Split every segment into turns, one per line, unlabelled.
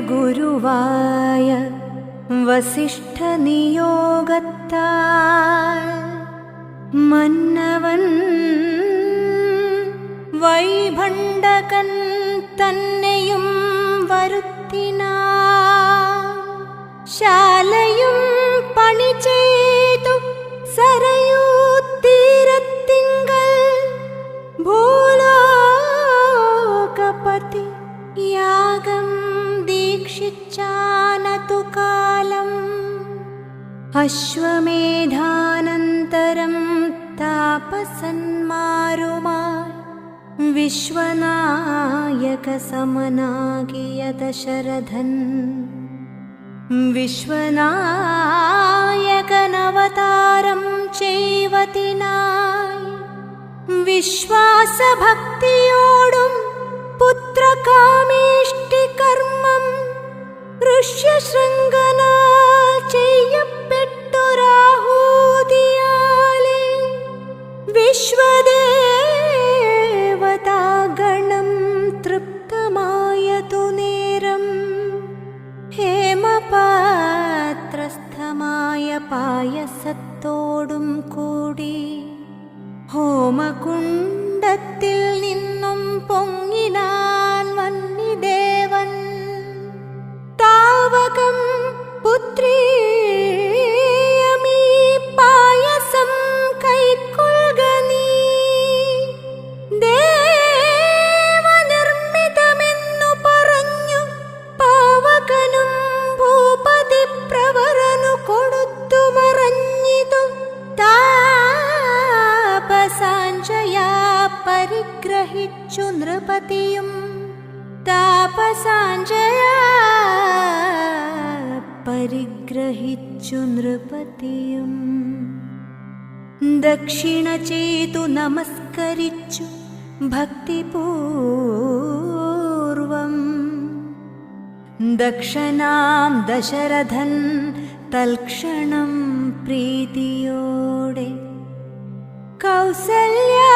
ഗുരുവായ വസിഷ്ഠ നിയോഗത്താൽ മന്നവൻ വൈഭണ്ഡകൻ തന്നെയും വരുത്തിനാ. ശാലയും अश्वमेधानन्तरं तापसन्मारुमाय विश्वनायकसमनागियदशरथन् विश्वनायकनवतारं चेवति नाय विश्वासभक्तियोडुं पुत्रकामेष्टिकर्मष्यशृङ्गना പായസത്തോടും കൂടി ഹോമകുണ്ടത്തിൽ നിന്നും साञ्जया परिग्रहिचु नृपति दक्षिणचेतु नमस्करिच्यु भक्तिपूर्वम्। दक्षिणां दशरथन् तल्क्षणं प्रीतियोडे। कौसल्या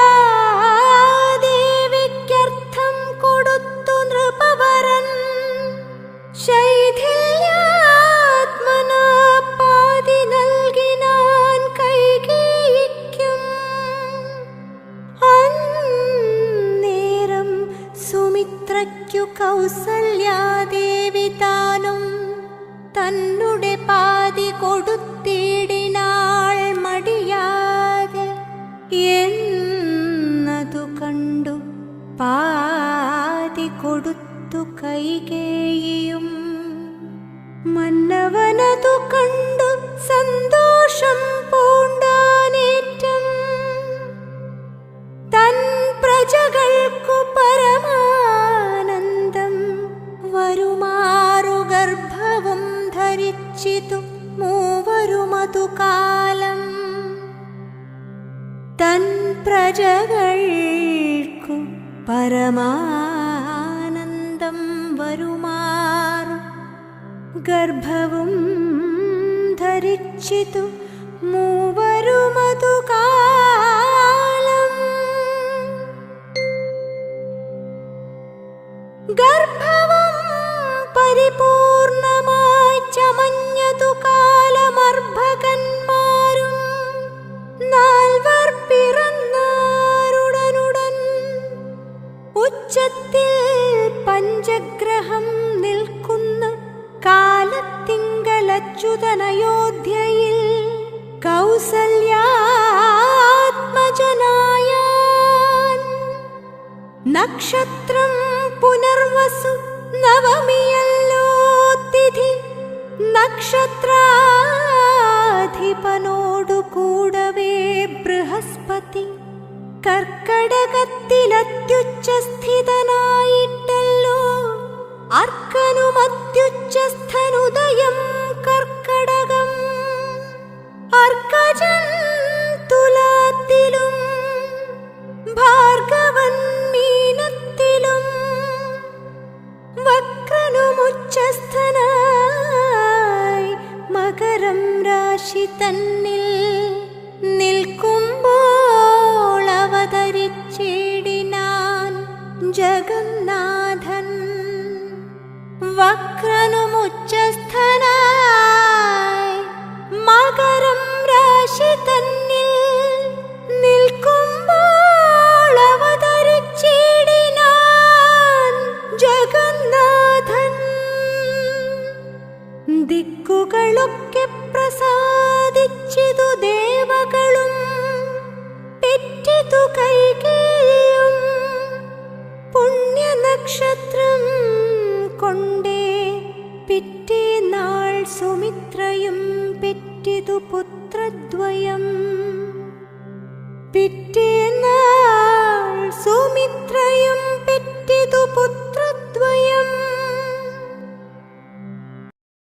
സുമിത്രയ്ക്കു കൗസല്യാദേവി താനും തന്നുടെ പാതി കൊടുത്തിടിനാൾ മടിയാതെ എന്നതു കണ്ടു പാതി കൊടുത്തു കൈകേയും മന്നവനതു കണ്ടു ഗർഭവും ധരിച്ചിതു മൂവരുമതു കാലം തൻ പ്രജകൾക്കു പരമാനന്ദം വരുമാറു ഗർഭവും ധരിച്ചിതു മൂവരുമതു പഞ്ചഗ്രഹം നിൽക്കുന്ന കാലത്തിങ്കലച്യുതനയോധ്യയിൽ കൗസല്യാത്മജനായ നക്ഷത്രം പുനർവസു നവമിയല്ലോ തിഥി നക്ഷത്രാധിപനോടു കൂടവേ ബൃഹസ്പതി കർക്കടകത്തിലത്യുച്ചസ്ഥിതനായിട്ടല്ലോ രാശി തന്നിൽ നിൽക്കുമ്പോൾ അവതരിച്ചിടിനാൻ ജഗന്നാഥൻ വക്രനുമുച്ചസ്ഥനായി മകരം രാശി തന്നിൽ ജഗന്നാഥൻ. ദിക്കുകളൊക്കെ പ്രസാദിച്ചിതു ദേവകളും പെറ്റിതു കൈകേയും